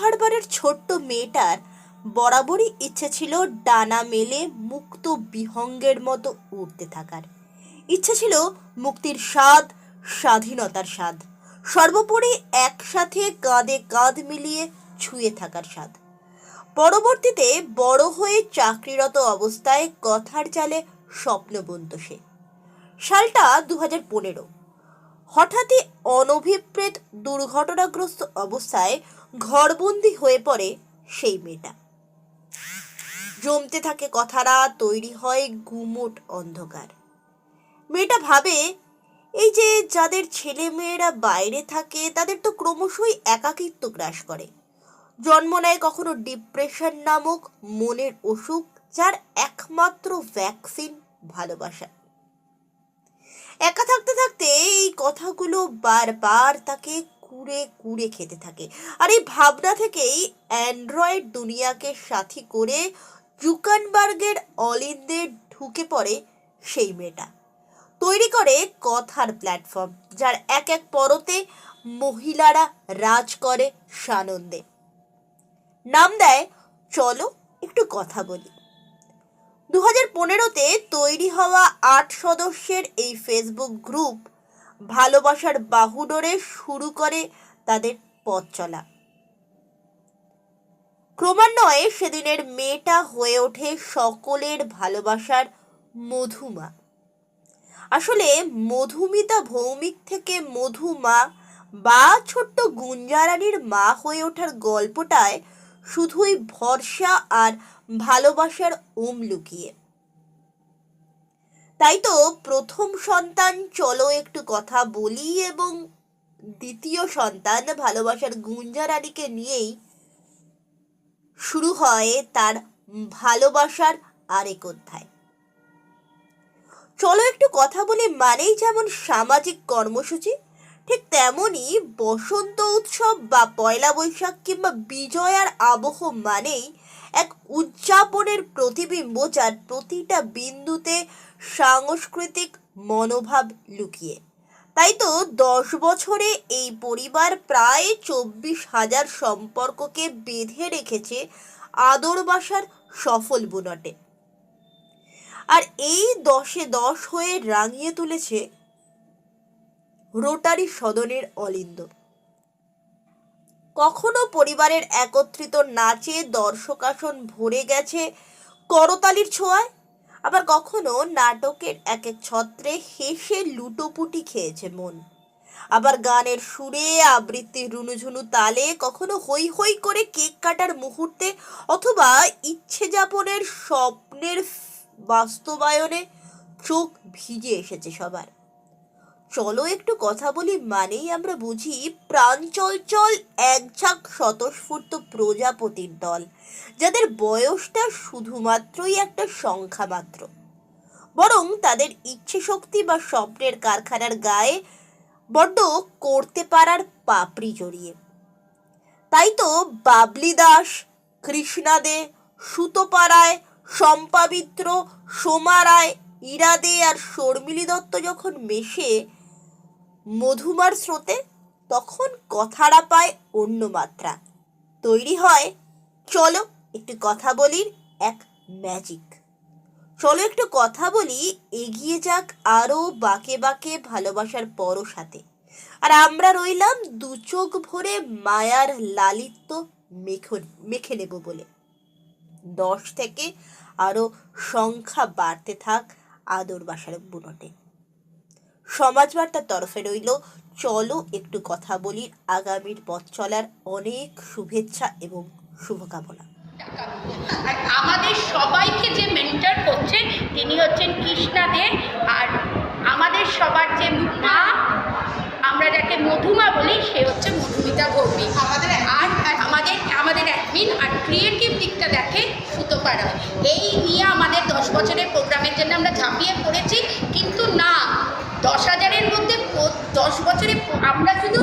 হারবারের ছোট্ট মেয়েটার বরাবরই ইচ্ছে ছিল ডানা মেলে মুক্ত বিহঙ্গের মতো উড়তে থাকার। ইচ্ছে ছিল মুক্তির স্বাদ, স্বাধীনতার স্বাদ, সর্বোপরি একসাথে কাঁধে কাঁধ মিলিয়ে ছুঁয়ে থাকার স্বাদ। পরবর্তীতে বড় হয়ে চাকরিরত অবস্থায় কথার চালে স্বপ্ন বুনত সে। সালটা দু হাজার পনেরো। হঠাৎই অনভিপ্রেত দুর্ঘটনাগ্রস্ত অবস্থায় ঘরবন্দি হয়ে পড়ে সেই মেয়েটা। জমতে থাকে কথারা, তৈরি হয় গুমোট অন্ধকার। মেয়েটা ভাবে, এই যে যাদের ছেলে মেয়েরা বাইরে থাকে, তাদের তো ক্রমশই একাকিত্ব গ্রাস করে। জন্ম নেয় কখনো ডিপ্রেশন নামক মনের অসুখ, যার একমাত্র ভ্যাকসিন ভালোবাসা। একা থাকতে থাকতে এই কথাগুলো বারবার তাকে কুড়ে কুড়ে খেতে থাকে। আর এই ভাবনা থেকেই অ্যান্ড্রয়েড দুনিয়াকে সাথী করে জুকানবার্গের অলিন্দে ঢুকে পড়ে সেই মেয়েটা। তৈরি করে কথার প্ল্যাটফর্ম, যার এক এক পরতে মহিলারা রাজ করে সানন্দে। নাম দেয়, চলো একটু কথা বলি। দু হাজার পনেরোতে তৈরি হওয়া আট সদস্যের এই ফেসবুক গ্রুপ ভালোবাসার বাহুডোরে শুরু করে তাদের পথ চলা। ক্রমান্বয়ে সেদিনের মেয়েটা হয়ে ওঠে সকলের ভালোবাসার মধুমা। আসলে মধুমিতা ভৌমিক থেকে মধুমা বা ছোট্ট গুঞ্জারানির মা হয়ে ওঠার গল্পটায় শুধুই ভরসা আর ভালোবাসার ওম লুকিয়ে। তাই তো প্রথম সন্তান, চলো একটু কথা বলি এবং দ্বিতীয় সন্তান ভালোবাসার গুঞ্জারানিকে নিয়েই শুরু হয় তার ভালোবাসার আরেক অধ্যায়। চলো একটু কথা বলি মানেই যেমন সামাজিক কর্মসূচি, ঠিক তেমনই বসন্ত উৎসব বা পয়লা বৈশাখ কিংবা বিজয়ার আবহ মানেই এক উদযাপনের প্রতিবিম্ব যার প্রতিটা বিন্দুতে সাংস্কৃতিক মনোভাব লুকিয়ে। তাই তো দশ বছরে এই পরিবার প্রায় চব্বিশ হাজার সম্পর্ককে বেঁধে রেখেছে আদর বাসার সফল বুনটে। আর এই দশে দশ হয়ে রাঙিয়ে তুলেছে রোটারি সদনের অলিন্দ। কখনো পরিবারের একত্রিত নাচে দর্শকাসন ভরে গেছে করতালির ছোঁয়ায় আবার কখনো নাটকের এক এক ছত্রে হেসে লুটোপুটি খেয়েছে মন। আবার গানের সুরে আবৃত্তির রুনুঝুনু তালে কখনো হৈ হৈ করে কেক কাটার মুহূর্তে অথবা ইচ্ছে যাপনের স্বপ্নের বাস্তবায়নে চোখ ভিজে এসেছে সবার। চলো একটু কথা বলি মানেই আমরা বুঝি প্রাণ চলচল এক ঝাঁক স্বতঃস্ফূর্ত প্রজাপতির দল, যাদের বয়সটা শুধুমাত্রই একটা সংখ্যা মাত্র। বরং তাদের ইচ্ছে শক্তি বা স্বপ্নের কারখানার গায়ে বড্ড করতে পারার পাপড়ি জড়িয়ে। তাই তো বাবলি দাস, কৃষ্ণা দে সুতোপাড়ায় সম্পাবিত্র সোমা রায়, ইরা দে আর শর্মিলি দত্ত যখন মেশে মধুমার স্রোতে তখন কথাটা পায় অন্য মাত্রা। তৈরি হয়, চলো একটু কথা বলির এক ম্যাজিক চলো একটু কথা বলি, এগিয়ে যাক আরও বাকে বাকে ভালোবাসার পরও সাথে আর আমরা রইলাম দু চোখ ভরে মায়ার লালিত্য মেখে মেখে নেব বলে। দশ থেকে আরও সংখ্যা বাড়তে থাক আদর বাসার বুনটে। সমাজবার্তার তরফে রইল চলো একটু কথা বলি আগামীর পথ চলার অনেক শুভেচ্ছা এবং শুভকামনা। আর আমাদের সবাইকে যে মেন্টর করছেন তিনি হচ্ছেন কৃষ্ণা দে। আর আমাদের সবার যে মা আমরা যাকে মধুমা বলি সে হচ্ছে মধুমিতা ভৌমিক। আমাদের আর আর আমাদের আমাদের অ্যাডমিন আর ক্রিয়েটিভ দিকটা দেখে সুতোপাড়া এই নিয়ে আমাদের দশ বছরের প্রোগ্রামের জন্য আমরা ঝাঁপিয়ে পড়েছি কিন্তু না দশ হাজারের মধ্যে দশ বছরে আমরা শুধু